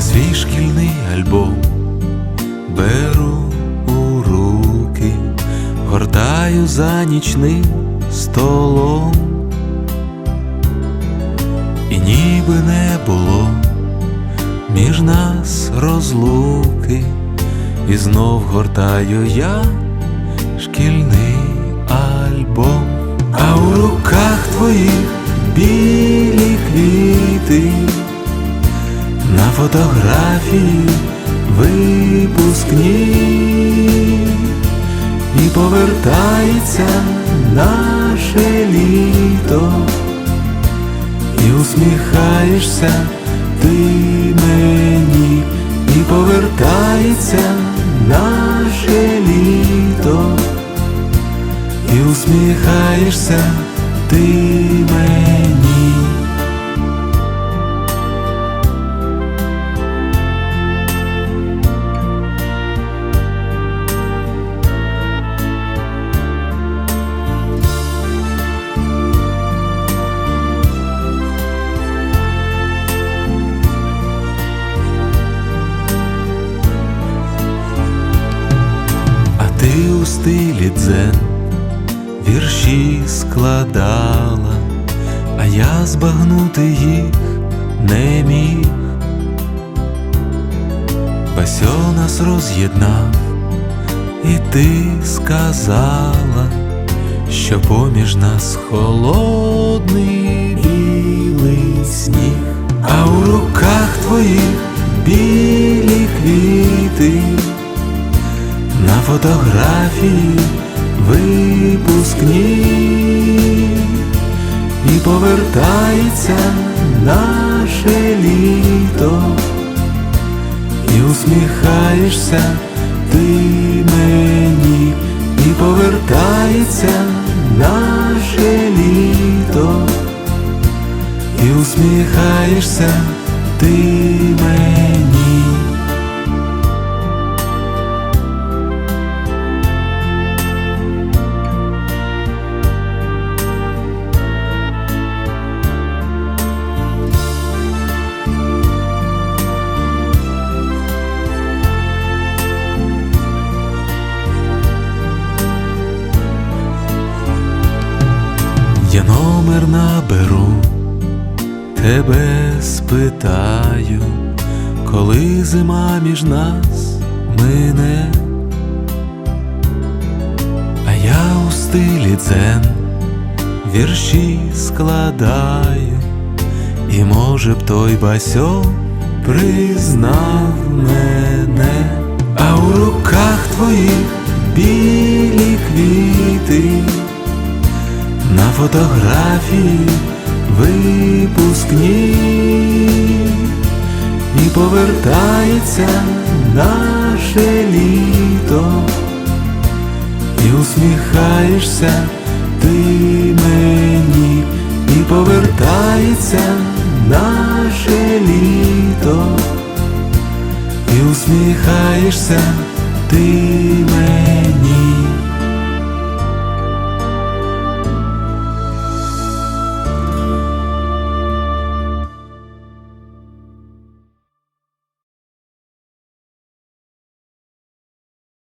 Свій шкільний альбом беру у руки, гортаю за нічним столом, і ніби не було між нас розлуки, і знов гортаю я шкільний фотографії випускні, і повертається наше літо, і усміхаєшся ти мені, і повертається наше літо, і усміхаєшся ти мені. Ти у стилі дзен вірші складала, а я збагнути їх не міг. Басьо нас роз'єднав, і ти сказала, що поміж нас холодний фотографії випускні. І повертається наше літо, і усміхаєшся ти мені, і повертається наше літо, і усміхаєшся ти мені. Я номер наберу, тебе спитаю, коли зима між нас мине, а я у стилі дзен вірші складаю, і може б той басьо признав мене, а у руках твоїх білі квіти фотографії випускні. І повертається наше літо, і усміхаєшся ти мені, і повертається наше літо, і усміхаєшся ти мені.